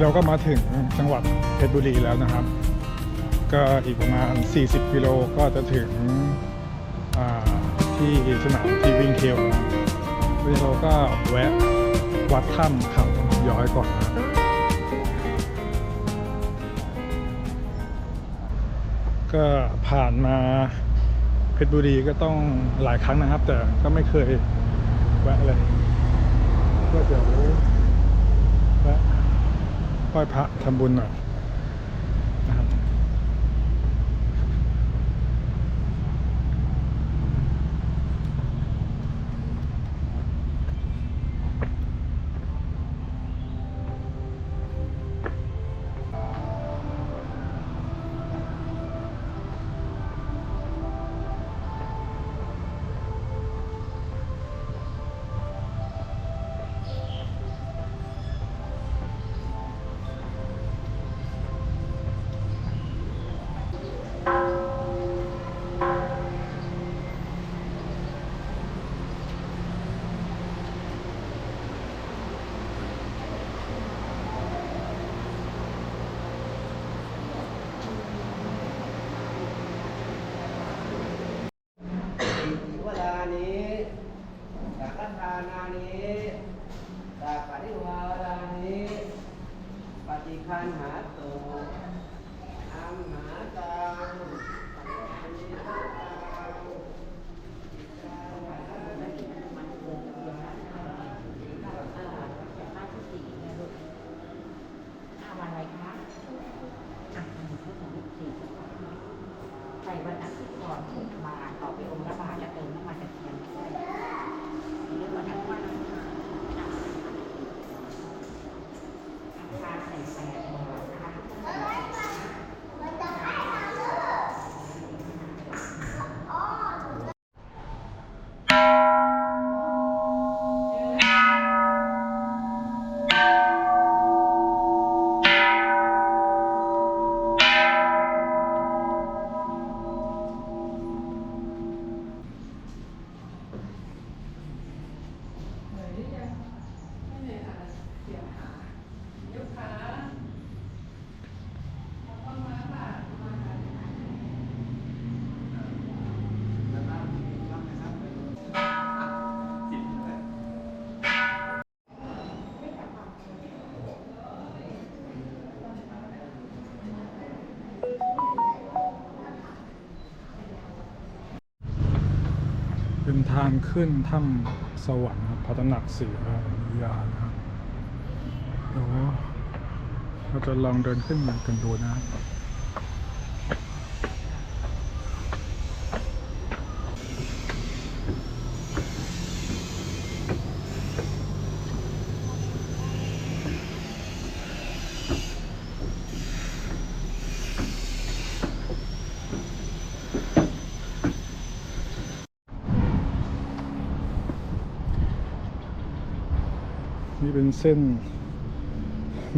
นี้เราก็มาถึงจังหวัดเพชรบุรีแล้วนะครับ ก็อีกประมาณ 40 กิโลก็จะถึงที่สนามที่วิ่งเทลนะวันนี้เราก็แวะวัดถ้ำเขาย้อยก่อนนะก็ผ่านมาเพชรบุรีก็ต้องหลายครั้งนะครับ แต่ก็ไม่เคยแวะเลยก็เดี๋ยว ไหว้พระทำบุญหน่อย คันหาตุอัมหาตังอานิสังตังอิจาระ เอาวันอะไรคะอะวันนี้ก็สองสี่ใส่วันอาทิตย์ก่อนหกบาทต่อไปองค์ละบาทแล้วเติมน้ำมันกระเทียมด้วยเรียกว่าทั้งวันราคาใส่แปดบาทนะคะ เป็น ทางขึ้นถ้ำสวรรค์ครับพระตำหนักเสือยุธยานะครับเดี๋ยวเราจะลองเดินขึ้นมากันดูนะครับ นี่เป็นเส้น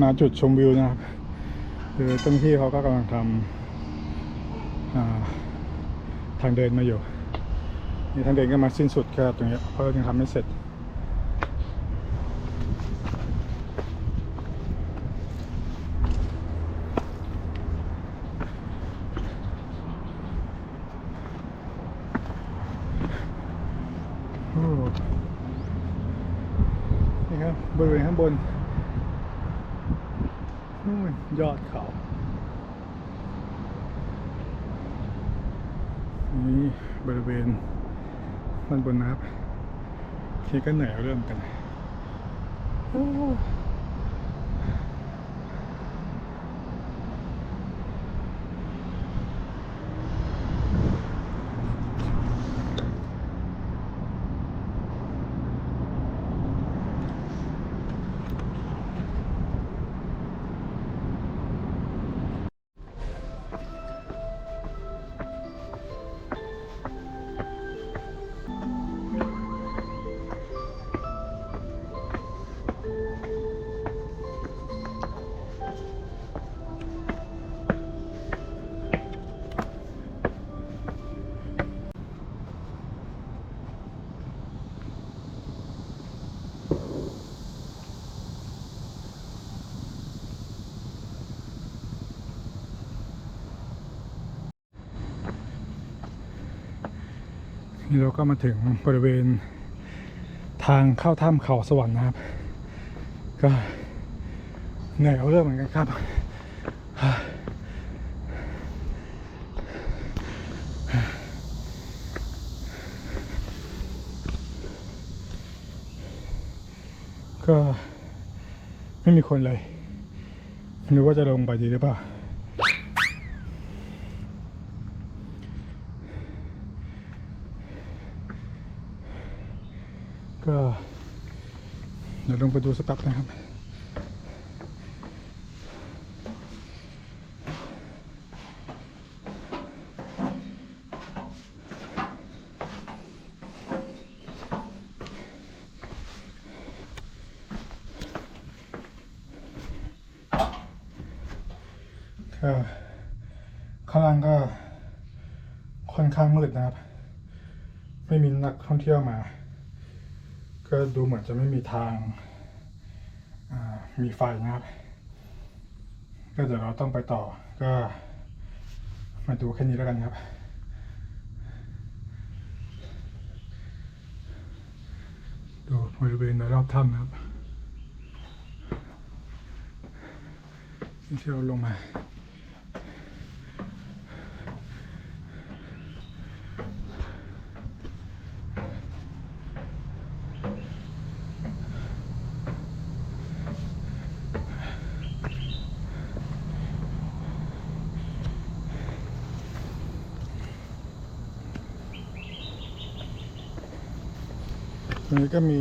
มาจุดชมวิวนะครับ คือเจ้าหน้าที่เขาก็กำลังทำทางเดินมาอยู่นี่ทางเดินก็มาสิ้นสุดแค่ตรงนี้เพราะยังทำไม่เสร็จ โอ้ นี่ครับบริเวณข้างบนนู่น ยอดเขา นี่บริเวณด้านบนนะครับที่ก็เหนื่อยเริ่มกัน นี่เราก็มาถึงบริเวณทางเข้าถ้ำเขาสวรรค์นะครับ ก็เหนื่อยเอาเรื่องเหมือนกันครับ ก็ไม่มีคนเลย ไม่รู้ว่าจะลงไปดีหรือเปล่า ก็เดี๋ยวลงไปดูสักแป๊บนะครับ ก็ข้างล่างก็ค่อนข้างมืดนะครับ ไม่มีนักท่องเที่ยวมา ก็ดูเหมือนจะไม่มีทางามีไฟนะครับ ก็เดี๋ยวเราต้องไปต่อก็มาดูแค่นี้แล้วกันครับ ดูบริเวณโดยรอบถ้ำนะครับที่เราลงมา นี้ก็มี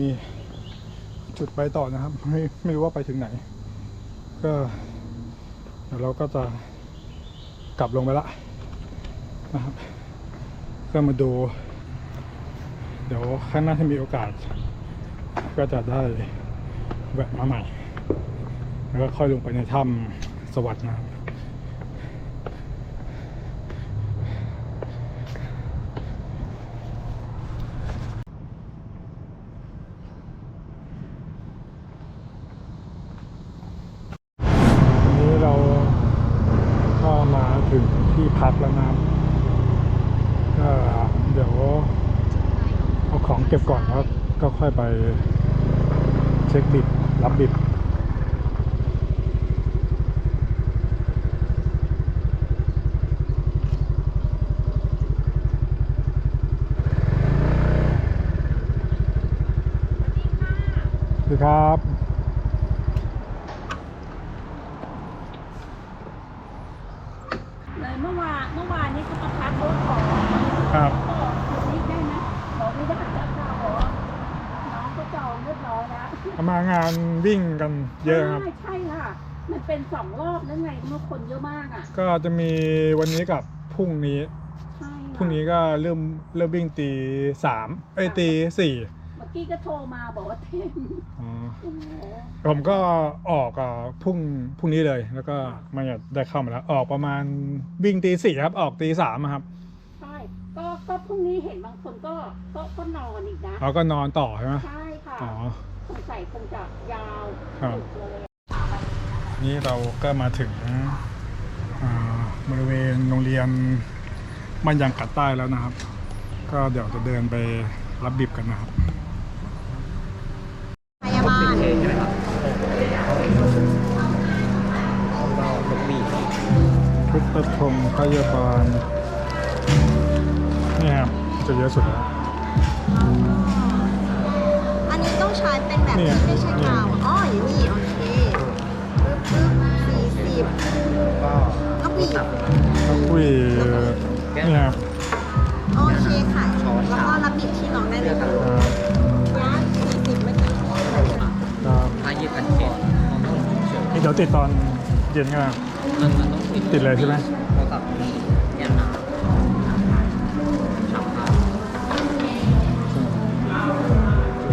จุดไปต่อนะครับ ไม่ไม่รู้ว่าไปถึงไหน ก็เดี๋ยวเราก็จะกลับลงไปละนะครับ ก็มาดู เดี๋ยวข้างหน้าที่มีโอกาส ก็จะได้แวะมาใหม่ แล้วก็ค่อยลงไปในถ้ำสวัสดนะครับ วันนี้เราก็มา ถึงที่พักแล้วนะครับก็เดี๋ยวเอาของเก็บก่อนแล้วก็ค่อยไปเช็คบิดรับบิดสวัสดีครับ เลยเมื่อวานเมื่อวานนี้เขาประทับรถขอ ครับ บอกนี่ได้ไหมบอกไม่ได้จะค่ะบอกว่าน้องเขาจองเรียบร้อยแล้ว มางานวิ่งกันเยอะครับ ใช่ใช่ค่ะ มันเป็นสองรอบแล้วไงเมื่อคนเยอะมากอะ ก็จะมีวันนี้กับพรุ่งนี้ ใช่ค่ะพรุ่งนี้ก็เริ่มเริ่มวิ่งตีสามเอ้ยตีสี่เมื่อกี้ก็โทรมาบอกว่าเท่งอ๋อ โอ้โห ผมก็ออกอะพรุ่งพรุ่งนี้เลย แล้วก็มาได้เข้ามาแล้ว ออกประมาณวิ่งตีสี่ครับ ออกตีสามอะครับใช่ ก็ก็พรุ่งนี้เห็นบางคนก็ก็ก็นอนอีกนะเราก็นอนต่อใช่ไหมใช่ค่ะ อ๋อ สงสัยคงจะยาวครับ สุดเลย นี่เราก็มาถึงอ่าบริเวณโรงเรียนบ้านยางกัดใต้แล้วนะครับ ก็เดี๋ยวจะเดินไปรับบิบกันนะครับพยาบาลใช่ไหมครับก็ลูกบีพุทธพงศ์พยาบาลนี่ครับจะเยอะสุดแล้วอันนี้ต้องใช้เป็นแบบเนี่นี้ยไม่ใช่กาวอ๋ออยู่นี่ ยนี่เดี๋ยวติดตอนเย็นกันนะมันมันต้องติดเลยใช่ไหมโทรศัพท์มียันหนาฉับพลั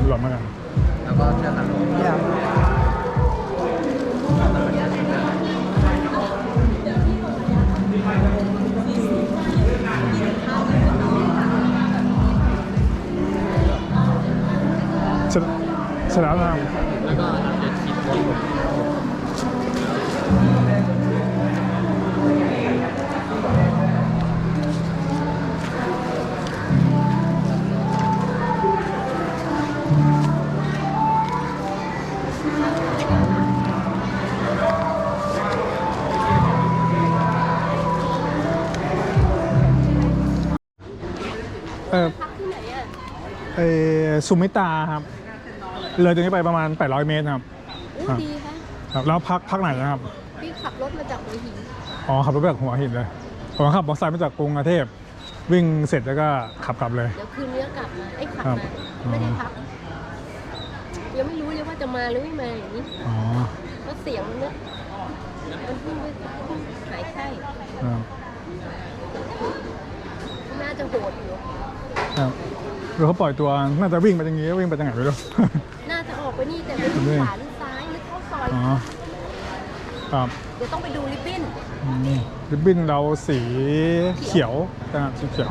นหลอมมากันแล้วก็เสื้อกันลมยาวมันเป็นอย่างนี้น สุมิตาครับ เลยตรงนี้ไปประมาณ 800 เมตรครับ อู้ครับ ดีค่ะครับแล้วพักพักไหนนะครับ พี่ขับรถมาจากหัวหินอ๋อขับรถไปจากหัวหินเลยผมขับมอเตอร์ไซค์มาจากกรุงเทพวิ่งเสร็จแล้วก็ขับกลับเลย เดี๋ยวคืนนี้กลับมาไอ้ยขับครับ มาไม่ได้อ๋อพักยังไม่รู้เลยว่าจะมาหรือไม่มาอย่างนี้อ๋อเพราะเสียงมันเนี่ยมันเพิ่งไปหายไข้ครับน่าจะโหดอยู่ครับ เรือเขาปล่อยตัวน่าจะวิ่งไปอย่างงี้วิ่งไปทางไหนไม่รู้ น่าจะออกไปนี่แต่ไม่รู้ด้วยขวาหรือซ้ายหรือเข้าซอยอ๋อครับเดี๋ยวต้องไปดูริบบิ้นอืมริบบิ้นเราสีเขียวนะครับสีเขียว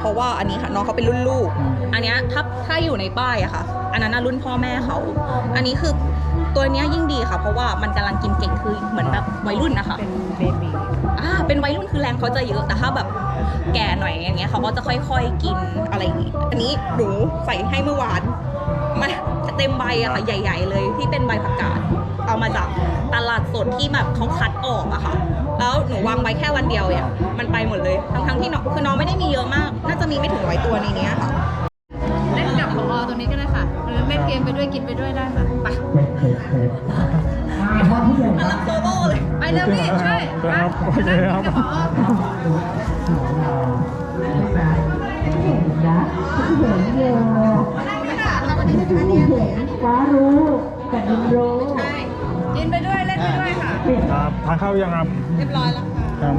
เพราะว่าอันนี้ค่ะน้องเขาเป็นรุ่นลูก อันเนี้ยถ้าถ้าอยู่ในป้ายอะค่ะ อันนั้นน่ะรุ่นพ่อแม่เขา อันนี้คือตัวเนี้ยยิ่งดีค่ะ เพราะว่ามันกำลังกินเก่งคือเหมือนแบบวัยรุ่นนะคะเป็นเบบีอ่าเป็นวัยรุ่นคือแรงเขาจะเยอะแต่ถ้าแบบแก่หน่อยอย่างเงี้ยเขาก็จะค่อยๆกินอะไรอย่างงี้ อันนี้หนูใส่ให้เมื่อวานมาเต็มใบอะค่ะใหญ่ ๆ เลยที่เป็นใบผักกาด เอามาจากตลาดสดที่แบบเขาคัดออกอะค่ะ แล้วหนูวางไว้แค่วันเดียวเนี่ยมันไปหมดเลยทั้งๆที่น้องคือน้องไม่ได้มีเยอะมาก น่าจะมีไม่ถึงร้อยตัวในเนี้ยค่ะเล่นกับพอตัวนี้ก็ได้ค่ะเล่นเกมไปด้วยกินไปด้วยได้ค่ะไปกำลังโซโล่เลยไปเร็วพี่ช่วยครับโอเคครับกิน ไปด้วยเล่นไปด้วยค่ะ ครับทานข้าวยังครับเรียบร้อยแล้วค่ะ ครับ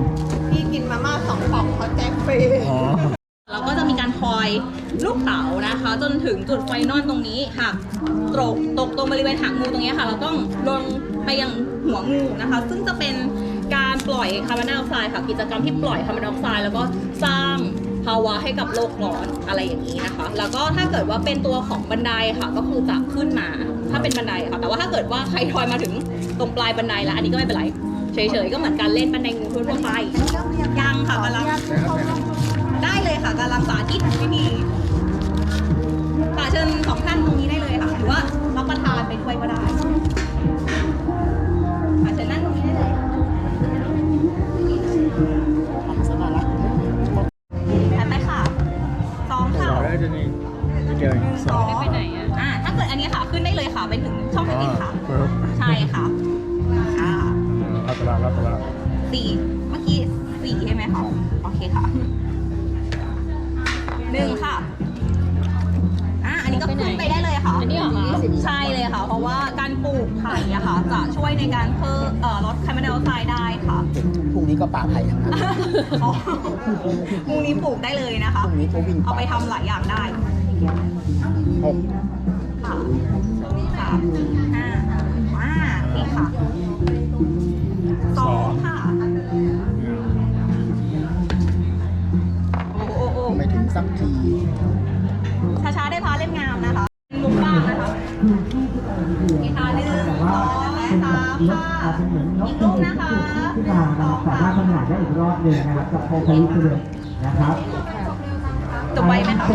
พี่กินมาม่าสองกล่องเขาแจกฟรี อ๋อ เราก็จะมีการคอยลูกเต๋านะคะ จนถึงจุดไฟนอลตรงนี้ค่ะตกตกตรงบริเวณหางงูตรงนี้ค่ะ เราต้องลงไปยังหัวงูนะคะ ซึ่งจะเป็นการปล่อยคาร์บอนไดออกไซด์ค่ะกิจกรรมที่ปล่อยคาร์บอนไดออกไซด์แล้วก็สร้างภาวะให้กับโลกร้อนอะไรอย่างนี้นะคะ แล้วก็ถ้าเกิดว่าเป็นตัวของบันไดค่ะก็คือจะขึ้นมาถ้าเป็นบันไดค่ะ แต่ว่าถ้าเกิดว่าใครทอยมาถึง ตรงปลายบันไดแล้วอันนี้ก็ไม่เป็นไร เฉยๆ ก็เหมือนการเล่นบันไดงูทั่วๆไป ยังค่ะกำลัง ได้เลยค่ะกำลังสาธิตวิธีค่ะเชิญสองท่านตรงนี้ได้เลยค่ะ หรือว่ารับประทานไปด้วยก็ได้ค่ะเชิญนั่งตรงนี้ได้เลยไปไปค่ะสองค่ะแล้วจะนี่เจอสอง ไปไหนอะ ค่ะขึ้นได้เลยค่ะไปถึงช่องเทคนิคค่ะปึ๊บใช่ค่ะอ่ารับตลาดรับตลาดสี่เมื่อกี้สี่ใช่ไหมคะโอเคค่ะหนึ่งค่ะอะอันนี้ก็ขึ้นไปได้เลยค่ะอันนี้เหรอคะ ใช่เลยค่ะ เพราะว่าการปลูกไผ่อะค่ะ จะช่วยในการเพิ่มเอ่อลดคาร์บอนไดออกไซด์ได้ค่ะพรุ่งนี้ก็ป่าไผ่ทั้งนั้นอ๋อพรุ่งนี้ปลูกได้เลยนะพคะ รุ่งนี้ก็วิ่งเอาไปทำหลายอย่างได้หกค่ะ สามห้าอ่าโอเคค่ะสองค่ะ โอ้โอ้โอ้ไม่ถึงสักทีช้าๆได้พาเล่มงามนะคะเป็นมุกบ้างนะคะอีกค่ะหนึ่งสองสามค่ะอีกลูกนะคะที่มานะครับสามารถทำงานได้อีกรอบหนึ่งนะครับกับโคคาลิสเลยนะครับจบไว้ไหมคะ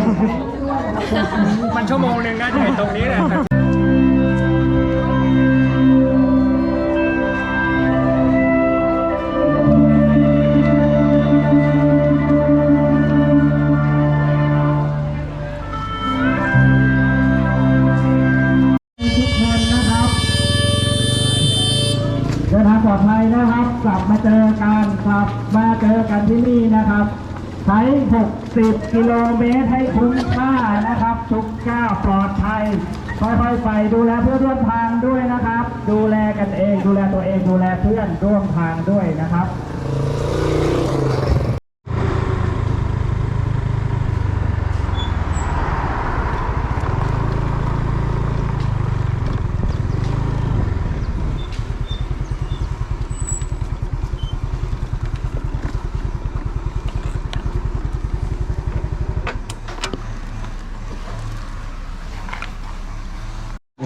มันชั่วโมงหนึ่งนะจะเห็นตรงนี้แหละ ที่นี่นะครับใช้60 กิโลเมตรให้คุ้มค่านะครับ ทุกก้าวปลอดภัยค่อยๆไปดูแลเพื่อนร่วมทางด้วยนะครับ ดูแลกันเอง ดูแลตัวเองดูแลเพื่อนร่วมทางด้วยนะครับ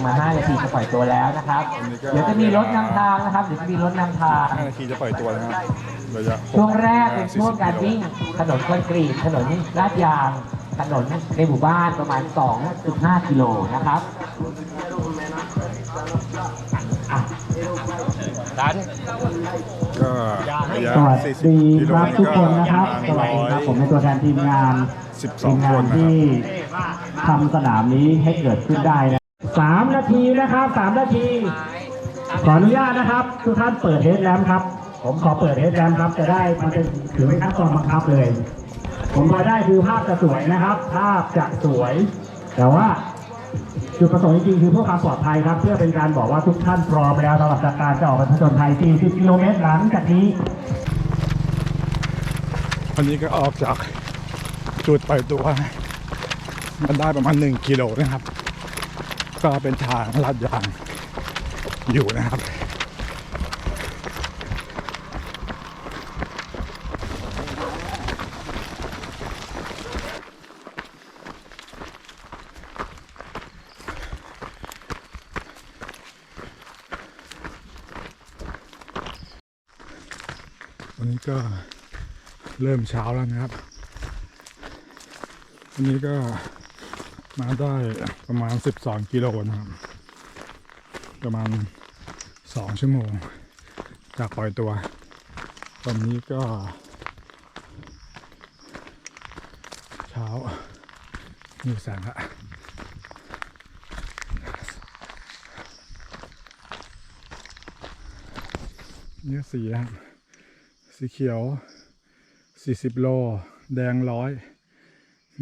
มา 5 นาทีจะปล่อยตัวแล้วนะครับ เดี๋ยวจะมีรถนำทางนะครับเดี๋ยวจะมีรถนำทาง 5นาทีจะปล่อยตัวนะครับระยะช่วงแรกเป็นช่วงการวิ่งถนนคอนกรีตถนนลาดยางถนนในหมู่บ้านประมาณ 2.5 กิโลนะครับอะก็ระยะสวัส40ดีกิโลครับทุกคนนะครับก็สปวัสระดีมาณครับผมเป็นตัวแทนทีมงาน12ทีมงานคนนะครับที่ทำสนามนี้ให้เกิดขึ้นได้นะ สามนาทีนะครับสามนาที ขออนุญาตนะครับ ทุกท่านเปิดเฮดแลมครับ ผมขอเปิดเฮดแลมครับ จะได้มันเป็นถือเป็นขั้นตอนบังคับเลย ผมรายได้คือภาพจะสวยนะครับ ภาพจะสวย แต่ว่าจุดประสงค์จริงๆคือเพื่อความปลอดภัยครับ เพื่อเป็นการบอกว่าทุกท่านพร้อมแล้วสำหรับการจะออกไปผจญภัย 40 กิโลเมตรหลังจากนี้วันนี้ก็ออกจากจุดปล่อยตัวมันได้ประมาณ 1 กิโลนะครับ ก็เป็นทางลาดยางอยู่นะครับ วันนี้ก็เริ่มเช้าแล้วนะครับ วันนี้ก็ มาได้ประมาณ 12 กิโลนะครับ ประมาณ 2 ชั่วโมง จากปล่อยตัว ตอนนี้ก็ เช้ามีแสงละเนี่ยสีนะครับ สีเขียว 40 โล แดงร้อย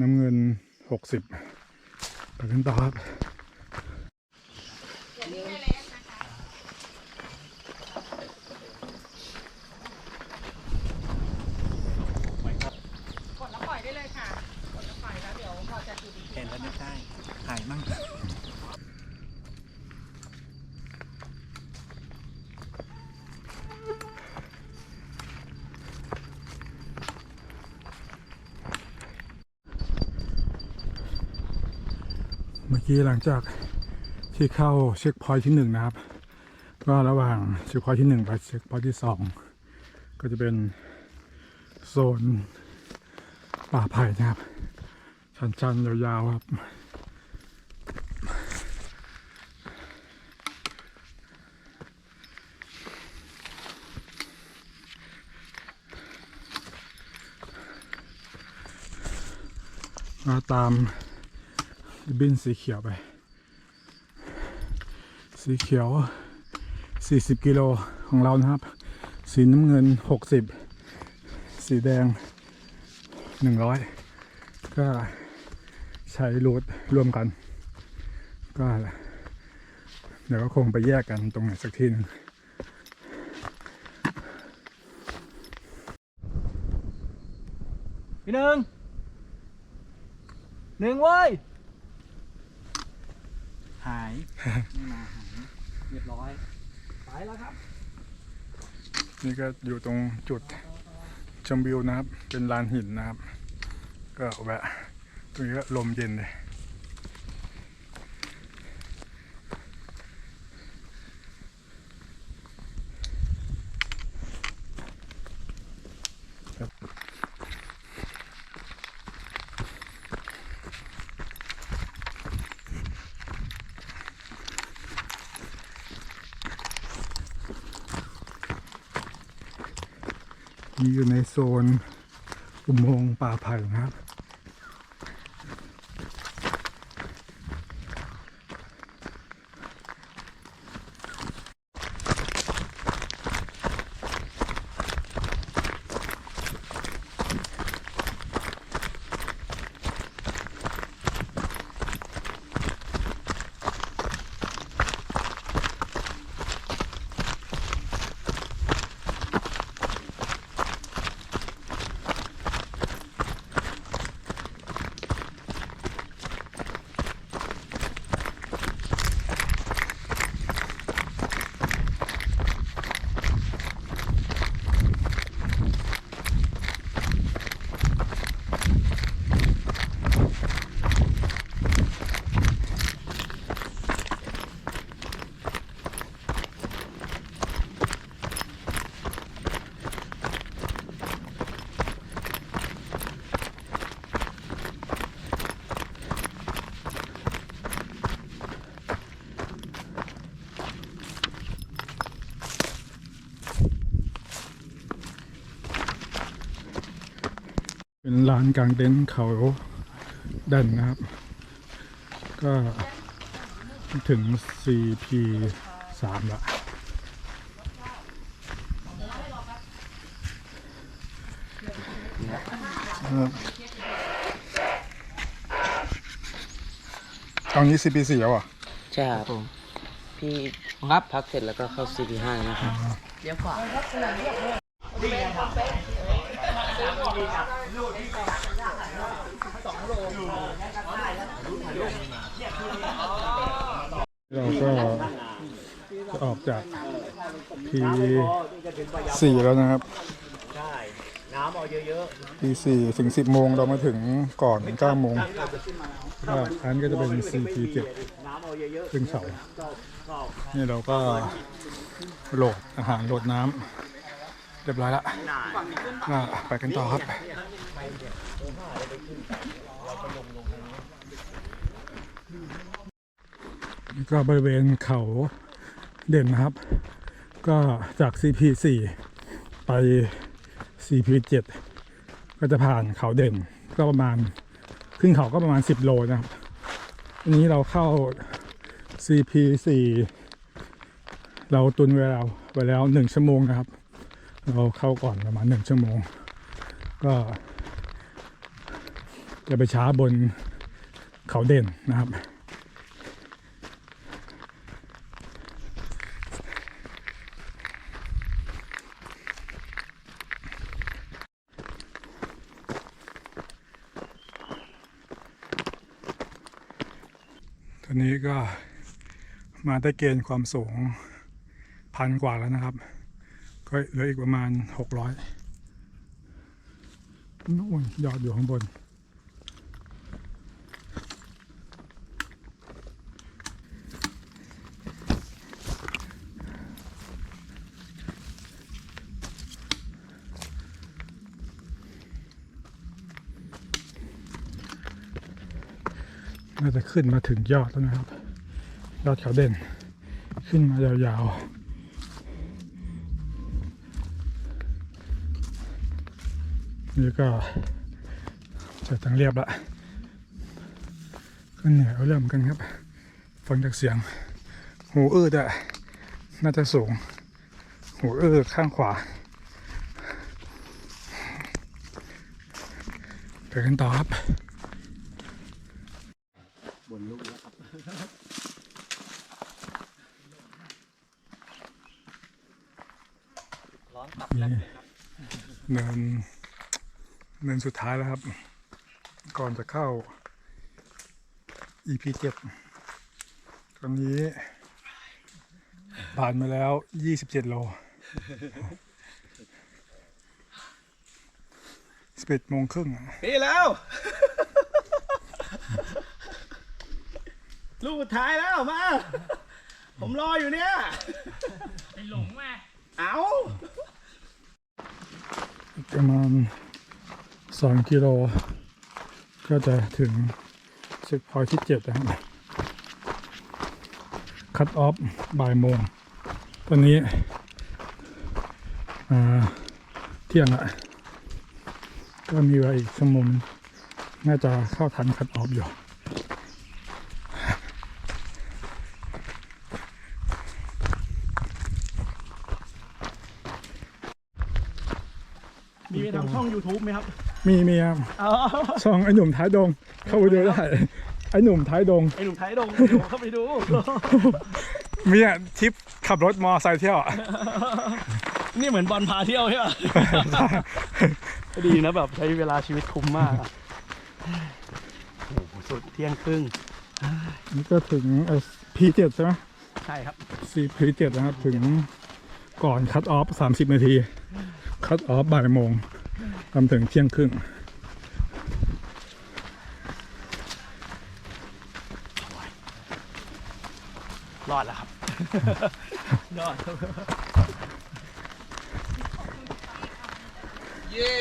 น้ำเงิน 60 ไป กี้หลังจากที่เข้าเช็คพอยท์ที่หนึ่งนะครับ ก็ระหว่างเช็คพอยท์ที่หนึ่งไปเช็คพอยท์ที่สองก็จะเป็นโซนป่าไผ่นะครับ ชันๆยาวๆครับมาตาม บินสีเขียวไป สีเขียว 40 กิโลของเรานะครับ สีน้ำเงิน 60 สีแดง 100 ก็ใช้รูทร่วมกัน ก็เดี๋ยวก็คงไปแยกกันตรงไหนสักที่หนึ่งพี่หนึ่งหนึ่งเว้ยายไม่มาหายเรียบร้อยไปแล้วครับ นี่ก็อยู่ตรงจุดชมวิวนะครับ เป็นลานหินนะครับ ก็แวะตรงนี้ก็ลมเย็นเลย โซนอุโมงค์ป่าไผ่นะครับานกลางเต็นท์เขาดันนะครับ ก็ถึง CP 3ละครับตอนนี้ CP 4แล้วอะ ใช่ครับผมพี่ครับพักเสร็จแล้วก็เข้า CP5 นะครับเรา ก็จะออกจาก P 4แล้วนะครับ P 4ถึง10โมงเรามาถึงก่อน9โมงก็อันก็จะเป็น CP 7ขึ้นเขานี่เราก็โหลดอาหารโหลดน้ำเรียบร้อยล้วก็ไปกันต่อครับ ก็บริเวณเขาเด่นนะครับ ก็จาก CP4 ไป CP7 ก็จะผ่านเขาเด่นก็ประมาณขึ้นเขาก็ประมาณ 10 โลนะครับอันนี้เราเข้า CP4 เราตุนเวลาไว้แล้ว 1 ชั่วโมงนะครับ เราเข้าก่อนประมาณ 1 ชั่วโมง ก็จะไปช้าบนเขาเด่นนะครับ ตอนนี้ก็ มาได้เกณฑ์ความสูงพันกว่าแล้วนะครับ ก็เหลืออีกประมาณหกร้อยนู่นยอดอยู่ข้างบน น่าจะขึ้นมาถึงยอดแล้วนะครับ ยอดเขาเด่น ขึ้นมายาวๆ นี่ก็เสร็จทางเรียบละก็เหนื่อยเอาเริ่มอนกันครับ ฟังจากเสียง หูอื้อแต่น่าจะสูง หูอื้อข้างขวาไปกันต่อครับ นี่เนิน เนินสุดท้ายแล้วครับ ก่อนจะเข้า EP 7ตอนนี้ ผ่านมาแล้ว 27 โล 11โมงครึ่งอะนี่แล้ว ลูกสุดท้ายแล้วมา ผมรออยู่เนี่ย ไอหลงมาเอาประมาณ 2 กิโล ก็จะถึงเช็คพอยที่ 7 นะครับ คัตออฟบ่ายโมง ตอนนี้เที่ยงละก็มีเวลาอีกชั่วโมงน่าจะเข้าทันคัตออฟอยู่ มีไปทำช่ อง YouTube ไหมครับมีมีครับอ๋อช่องไอ้หนุ่มท้ายดง เข้าไปดูได้ ไอ้หนุ่มท้ายดง ไอหนุ่มไทยดงเดี๋ยวผมเข้าไปดู มีอะทริปขับรถมอไซค์เที่ยวอะ นี่เหมือนบอลพาเที่ยวใช่ไหมดีนะแบบใช้เวลาชีวิตคุ้มมากอะโอ้โหสุดเที่ยงครึ่ง นี่ก็ถึงพีเจ็ดใช่ไหมใช่ครับซีพีเจ็ดนะครับ ถึงก่อนคัตออฟสามสิบนาที คัตออฟบ่ายโมง ทำถึงเที่ยงครึ่งรอดแล้วครับ รอดครับเย้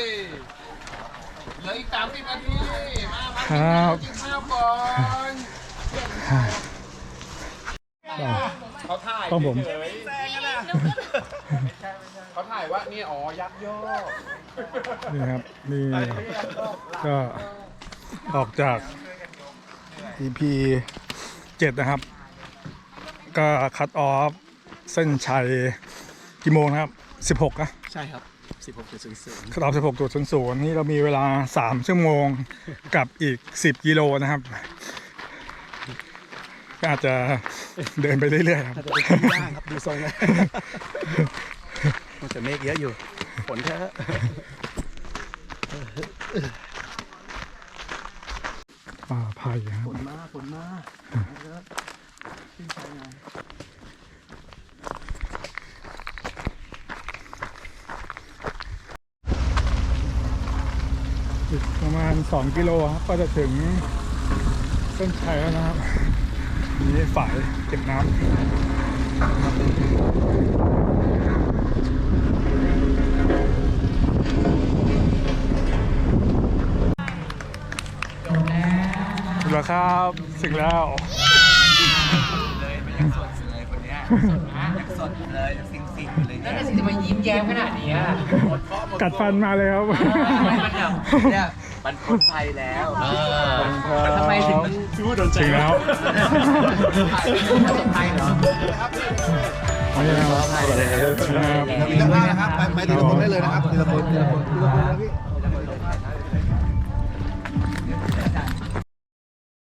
เหลืออีกสามสิบนาที มาพักครับกินข้าวก่อนต้องผมแซงกัน นะเขาถ่ายว่านี่อ๋อยักษ์ย่อนี่ครับนี่ก็ออกจาก EP 7 นะครับ ก็คัดออฟเส้นชัยกี่โมงนะครับ 16อะใช่ครับ 16.00คัดออฟ16.00 นี่เรามีเวลา 3 ชั่วโมงกับอีก 10 กิโลนะครับก็อาจจะเดินไปเรื่อยๆครับอาจจะเป็นที่ยากครับดูทรงแล้ว มันจะเมฆเยอะอยู่ ฝนแท้ป่าไผ่ครับฝนมาฝนมากขึ้นไปไงอีกประมาณ 2 กิโลครับ ก็จะถึงเส้นชัยแล้วนะครับ นี่ฝ่ายเก็บน้ำ แล้วครับถึงแล้วเลยไม่ยังสดเลยคนเนี้ยยังสดเลยยังซิงซิงๆอยู่เลยเนี่ยจะมายิ้มแย้มขนาดนี้กัดฟันมาเลยครับเนี่ยมันพ้นภัยแล้วทำไมถึงคิดว่าโดนใจถึงแล้วภัยเหรอ นี่นะครับมีตั้งหน้านะครับไปไปทีละคนได้เลยนะครับทีละคนทีละคนทีละคนนะพี่